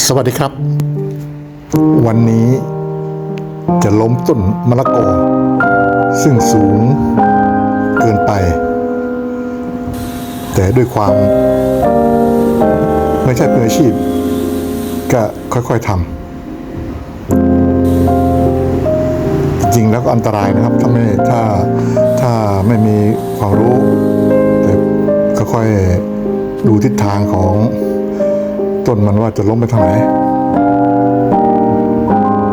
สวัสดีครับ วันนี้จะล้มต้นมะละกอซึ่งสูงเกินไป แต่ด้วยความไม่ใช่เป็นอาชีพ ก็ค่อยๆทำจริงแล้วก็อันตรายนะครับ ถ้าไม่ถ้าถ้าไม่มีความรู้ แต่ค่อยๆดูทิศทางของ ต้นมันว่าจะล้มไปทางไหน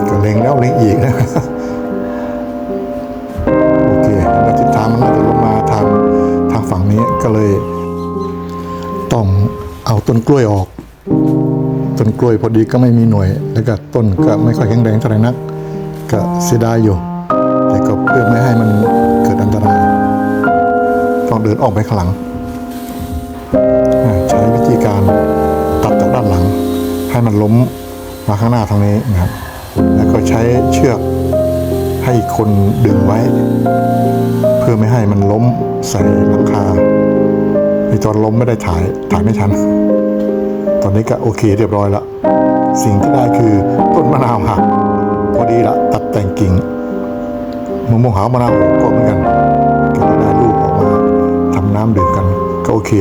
ก็เล็งแล้วเล็งอีกนะโอเคแล้วทิศทางมันน่าจะล้มาทางทางฝั่งนี้ก็เลย ต้องเอาต้นกล้วยออก ต้นกล้วยพอดีก็ไม่มีหน่วย แล้วก็ต้นก็ไม่ค่อยแข็งแรงเท่าไหร่นักก็เสียดายอยู่ แต่ก็เพื่อไม่ให้มันเกิดอันตรายต้องเดินออกไปข้างหลังใช้วิธีการ ด้านหลัง ให้มันล้มมาข้างหน้าทางนี้นะครับ แล้วก็ใช้เชือกให้คนดึงไว้ เพื่อไม่ให้มันล้มใส่หลังคาในตอนล้มไม่ได้ถ่ายถ่ายไม่ทัน ตอนนี้ก็โอเคเรียบร้อยละสิ่งที่ได้คือต้นมะนาวหักพอดีละตัดแต่งกิ่งมะม่วงหาวมะนาวก็เหมือนกันก็เลยได้ลูกออกมาทำน้ำดื่มกันก็โอเค